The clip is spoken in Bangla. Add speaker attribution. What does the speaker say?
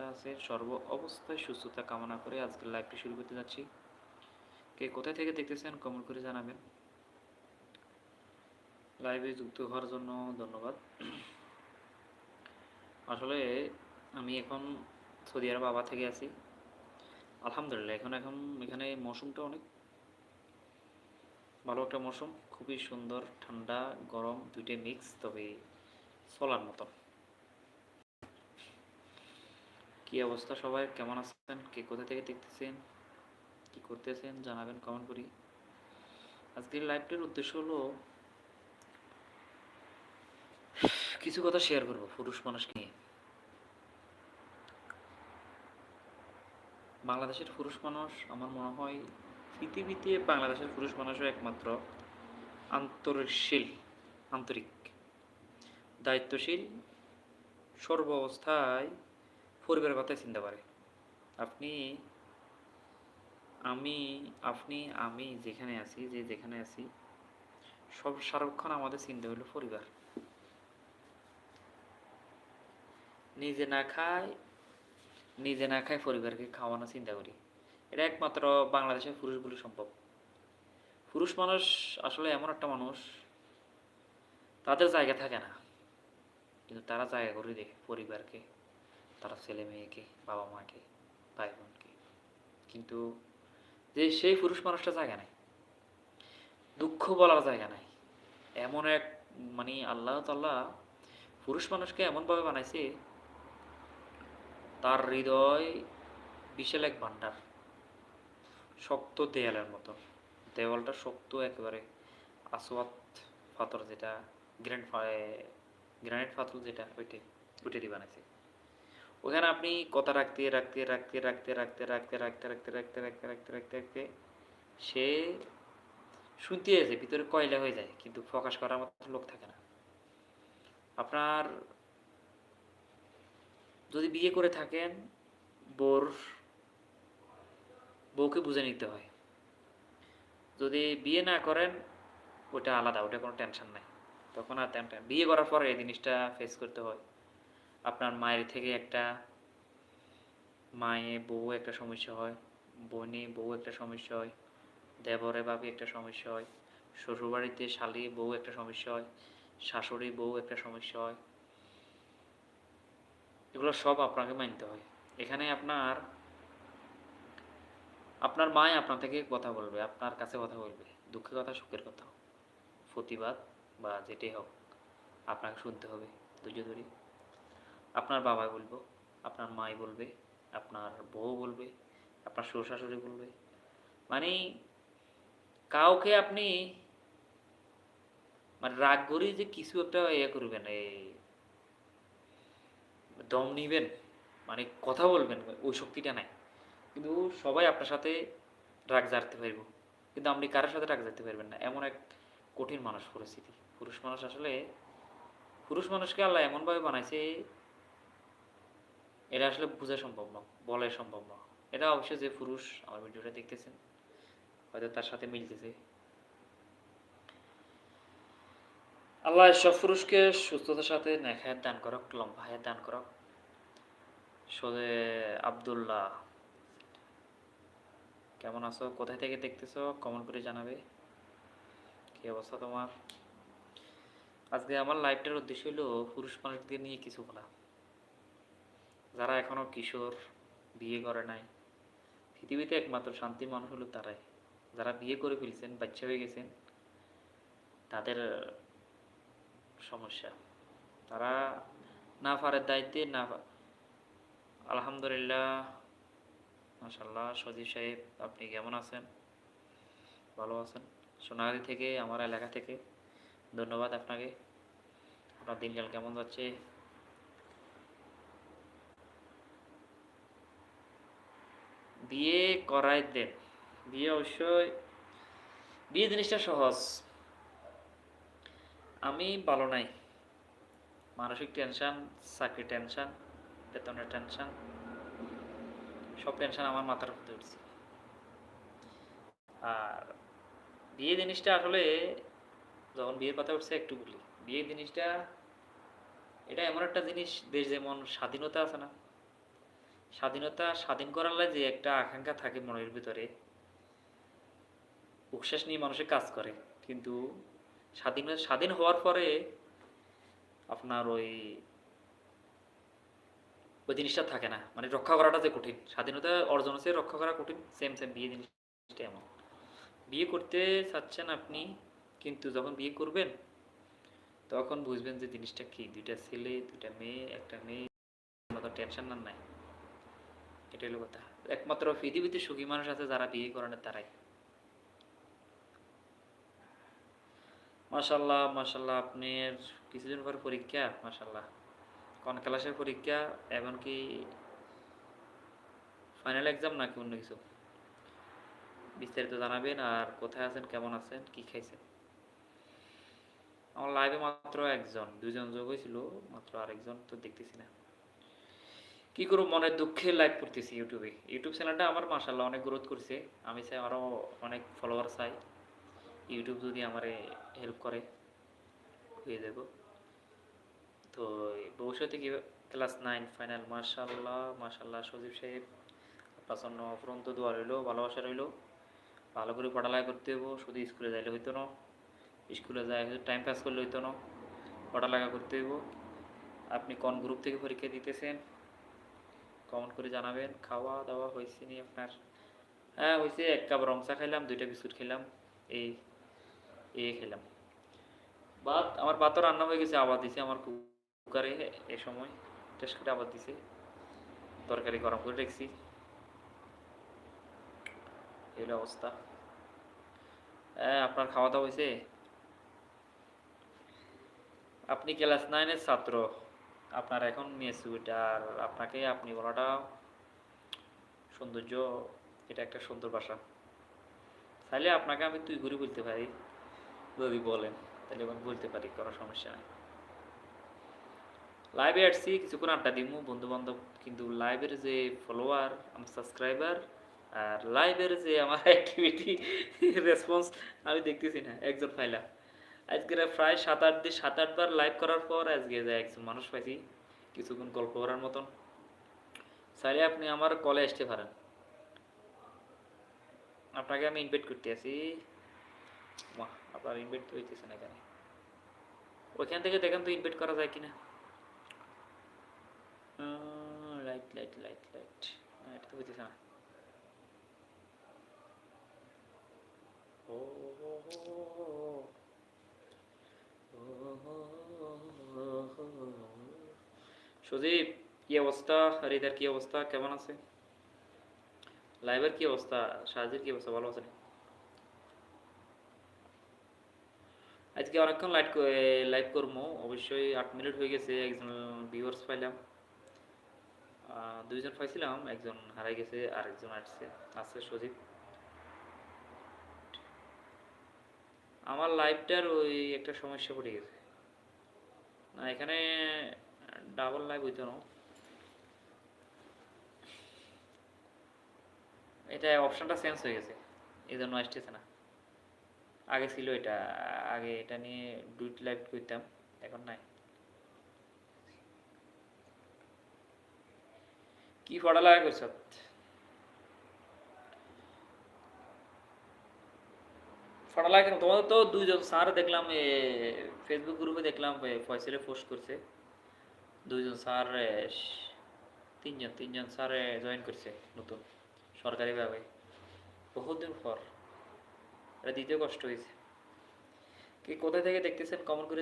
Speaker 1: অবস্থা আছে, সর্ব অবস্থায় সুস্থতা কামনা করে আজকের লাইভটি শুরু করতে যাচ্ছি। কে কোথায় থেকে দেখতেছেন কমেন্ট করে জানাবেন। লাইভে যুক্ত হওয়ার জন্য ধন্যবাদ। আসলে আমি এখন সৌদি আরব আবা থেকে আছি। আলহামদুলিল্লাহ, এখন এখন এখানে মৌসুমটা অনেক ভালো একটা মৌসুম। খুবই সুন্দর, ঠান্ডা, গরম, দুইটাই মিক্স তবে চলার মতো কি অবস্থা সবাই? কেমন আছেন? কে কোথা থেকে দেখতেছেন? কি করতেছেন? জানাবেন কমেন্ট করি। আজকের লাইভটির উদ্দেশ্য হলো, কিছু কথা শেয়ার করব পুরুষ মানুষকে নিয়ে। বাংলাদেশের পুরুষ মানুষ, আমার মনে হয় পৃথিবীতে বাংলাদেশের পুরুষ মানুষও একমাত্র আন্তরিকশীল, আন্তরিক, দায়িত্বশীল, সর্ব অবস্থায় পরিবারের কথাই চিন্তা করে আপনি, আমি আপনি, আমি যেখানে আছি, যে যেখানে আছি, সব সারাক্ষণ আমাদের চিন্তা হলো পরিবার। নিজে না খায় নিজে না খায় পরিবারকে খাওয়ানো চিন্তা করি। এটা একমাত্র বাংলাদেশের পুরুষগুলো সম্ভব। পুরুষ মানুষ আসলে এমন একটা মানুষ, তাদের জায়গা থাকে না। কিন্তু তারা জায়গা করে দেখে পরিবারকে। তারা ছেলে মেয়েকে, বাবা মাকে, ভাই বোনকে। কিন্তু যে সেই পুরুষ মানুষটা জায়গা নাই। দুঃখ বলার জায়গা নাই। এমন এক মানে আল্লাহ তাল্লাহ পুরুষ মানুষকে এমনভাবে বানাইছে, তার হৃদয় বিশাল এক ভাণ্ডার। শক্ত দেয়ালের মতো। দেওয়ালটা শক্ত একেবারে আসওয়াত পাথর যেটা গ্র্যান্ড গ্রানাইট পাথর যেটা ওইটাই ওইটারই বানাইছে। ওখানে আপনি কথা রাখতে রাখতে রাখতে রাখতে রাখতে রাখতে রাখতে রাখতে রাখতে রাখতে রাখতে রাখতে রাখতে সে শুনতে আছে ভিতরে কয়লা হয়ে যায় কিন্তু প্রকাশ করার মতো লোক থাকে না আপনার যদি বিয়ে করে থাকেন বোর বউকে বুঝে নিতে হয় যদি বিয়ে না করেন ওটা আলাদা ওটা কোনো টেনশন নাই তখন আর টেনশন বিয়ে করার পরে এই জিনিসটা ফেস করতে হয় আপনার মায়ের থেকে একটা মায়ে বউ একটা সমস্যা হয়, বোনে বউ একটা সমস্যা হয়, দেবরে বাপি একটা সমস্যা হয়, শ্বশুরবাড়িতে শালি বউ একটা সমস্যা হয়, শাশুড়ি বউ একটা সমস্যা হয়। এগুলো সব আপনাকে মানতে হয়। এখানে আপনার আপনার মায় আপনার থেকে কথা বলবে, আপনার কাছে কথা বলবে। দুঃখের কথা, সুখের কথা প্রতিবাদ বা যেটাই হোক, আপনাকে শুনতে হবে। ধৈর্য ধরে। আপনার বাবা বলব, আপনার মাই বলবে, আপনার বউ বলবে, আপনার শ্বশুর শাশুড়ি বলবে। মানে কাউকে আপনি মানে রাগ করি যে কিছু একটা ইয়ে করবেন এই দম নিবেন মানে কথা বলবেন, ওই শক্তিটা নাই। কিন্তু সবাই আপনার সাথে রাগ জারতে পারব। কিন্তু আপনি কারোর সাথে রাগ জারতে পারবেন না। এমন এক কঠিন মানুষ পরিস্থিতি। পুরুষ মানুষ আসলে, পুরুষ মানুষকে আল্লাহ এমনভাবে বানাইছে এটা আসলে বোঝা সম্ভব না, বলাই সম্ভব না। এটা অবশ্যই যে পুরুষ, আমার ভিডিওটা দেখতেছেন, হয়তো তার সাথে মিলতেছে। আল্লাহ সব পুরুষকে সুস্থতার সাথে নেখায় দান করক, লম্বা হায়াত দান করক। সোজে আবদুল্লাহ, কেমন আছো? কোথায় থেকে দেখতেছো? কমেন্ট করে জানাবে। কি অবস্থা তোমার? আজকে আমার লাইভটার উদ্দেশ্য হলো পুরুষ মানুষদের নিয়ে কিছু বলা। যারা এখনও কিশোর, বিয়ে করে নাই। পৃথিবীতে একমাত্র শান্তির মানুষ হলো তারাই। যারা বিয়ে করে ফেলছেন, বাচ্চা হয়ে গেছেন, তাদের সমস্যা। তারা না পারার দায়িত্বে, না আলহামদুলিল্লাহ মাশাল্লাহ সজীব সাহেব, আপনি কেমন আছেন? ভালো আছেন? সোনাগাড়ি থেকে, আমার এলাকা থেকে, ধন্যবাদ আপনাকে। আপনার দিনকাল কেমন যাচ্ছে? বিয়ে করাই দেন। বিয়ে অবশ্যই, বিয়ে জিনিসটা সহজ। আমি ভালো নাই। মানসিক টেনশন চাকরি টেনশন বেতনের টেনশন সব টেনশন আমার মাথার মধ্যে উঠছে। আর বিয়ে জিনিসটা আসলে যখন বিয়ের কথা উঠছে একটু বলি। বিয়ে জিনিসটা, এটা এমন একটা জিনিস, দেশ যেমন স্বাধীনতা আছে না স্বাধীনতা স্বাধীন করার লাই যে একটা আকাঙ্ক্ষা থাকে মনের ভিতরে, উচ্ছ্বাস নিয়ে মানুষের কাজ করে। কিন্তু স্বাধীন স্বাধীন হওয়ার পরে আপনার ওই ওই জিনিসটা থাকে না। মানে রক্ষা করাটা যে কঠিন। স্বাধীনতা অর্জন হচ্ছে রক্ষা করা কঠিন। সেম সেম বিয়ে জিনিসটা এমন। বিয়ে করতে চাচ্ছেন আপনি, কিন্তু যখন বিয়ে করবেন, তখন বুঝবেন যে জিনিসটা কি? দুইটা ছেলে, দুইটা মেয়ে, একটা মেয়ে টেনশন না নাই। এটা হলো কথা। একমাত্র পৃথিবীতে সুখী মানুষ আছে, যারা বিয়ে করেন তারাই। মাশাল্লাহ মাশাল্লাহ আপনার কিছুদিন পর পরীক্ষা মাশাল্লাহ কোন ক্লাসের পরীক্ষা এমনকি ফাইনাল এক্সাম নাকি অন্য কিছু? বিস্তারিত জানাবেন, আর কোথায় আছেন, কেমন আছেন, কি খাইছেন? আমার লাইভে মাত্র একজন দুজন যোগ হয়েছিল, মাত্র আরেকজন তো দেখতেছি না। কি করব, মনের দুঃখে লাইভ করতেছি ইউটিউবে। ইউটিউব চ্যানেলটা আমার মাশাল্লাহ অনেক গ্রোথ করছে। আমি চাই আরও অনেক ফলোয়ার চাই ইউটিউব যদি আমারে হেল্প করে, হয়ে যাব। তো ভবিষ্যতে কি ক্লাস নাইন ফাইনাল মাশাল্লাহ মাশাল্লাহ সজীব সাহেব। আপনার জন্য অফুরন্ত দোয়া রইল, ভালোবাসা রইল। ভালো করে পড়ালেখা করতে হব শুধু স্কুলে যাইলে হইতো না। স্কুলে যাই টাইম পাস করলে হইতো না। পড়ালেখা করতে হইব। আপনি কোন গ্রুপ থেকে পরীক্ষা দিতেছেন? কমেন্ট করে জানাবেন। খাওয়া দাওয়া হয়েছে নি আপনার? হ্যাঁ হয়েছে। এক কাপ রংচা খাইলাম, দুইটা বিস্কুট খেলাম, এই এই খেলাম। ভাত, আমার ভাতও রান্না হয়ে গেছে, আবার দিছে আমার কুকারে এ সময়। টেস্ট করে আবার দিছে। তরকারি গরম করে রেখেছি। এই অবস্থা। হ্যাঁ আপনার খাওয়া দাওয়া হয়েছে? আপনি ক্লাস নাইনের ছাত্র। আপনার এখন মেসুট আর আপনাকে, আপনি বলাটা সৌন্দর্য, এটা একটা সুন্দর ভাষা। চাইলে আপনাকে আমি তুই ঘুরে বলতে পারি, যদি বলেন তাহলে আমি বলতে পারি, কোনো সমস্যা নেই। লাইভে আসছি, কিছুক্ষণ আড্ডা দিমু বন্ধু বান্ধব কিন্তু লাইভের যে ফলোয়ার আমার সাবস্ক্রাইবার আর লাইভের যে আমার অ্যাক্টিভিটি রেসপন্স আমি দেখতেছি না, একজন ফাইলা। আজকে প্রায় সাত আট দিন সাত আটবার লাইভ করার পর আজকে যে একজন মানুষ পাইছি কিছুক্ষণ গল্প করার মতন। চাইলে আপনি আমার কলে আসতে পারেন। আপনাকে আমি ইনভাইট করতে বাহ, আপনার ইনভাইট তো হইতেছে না এখানে। ওইখান থেকে দেখেন তো ইনভাইট করা যায় কিনা। লাইট লাইট লাইট লাইট এটা তো হইতেছে না। ও। সুদীপ কি অবস্থা? হরিদার কি অবস্থা? কেমন আছে? লাইভের কি অবস্থা? সাহায্যের কি অবস্থা? ভালো আছে? আজকে অনেকক্ষণ লাইট লাইভ করব অবশ্যই আট মিনিট হয়ে গেছে, একজন ভিউয়ার্স পাইলাম। দুইজন পাইছিলাম, একজন হারাই গেছে আর একজন আসছে আছে সজীব আমার লাইভটার ওই একটা সমস্যা পড়ে গেছে। না, এখানে ডাবল লাইভ হইতো এটা অপশনটা চেঞ্জ হয়ে গেছে। এই জন্য আসতেছে না। আগে ছিল এটা আগে এটা নিয়ে দুইটি লাইভ করতাম এখন নাই। কি পড়ালেখা করছ? পড়ালেখা তোমাদের তো দুইজন স্যার দেখলাম ফেসবুক গ্রুপে দেখলাম এ, পোস্ট করছে। দুইজন স্যার তিনজন তিনজন স্যার জয়েন করছে নতুন, সরকারিভাবে। বহুদিন পর। এটা দিতে কষ্ট হয়েছে। কি কোথা থেকে দেখতেছেন? কমন করে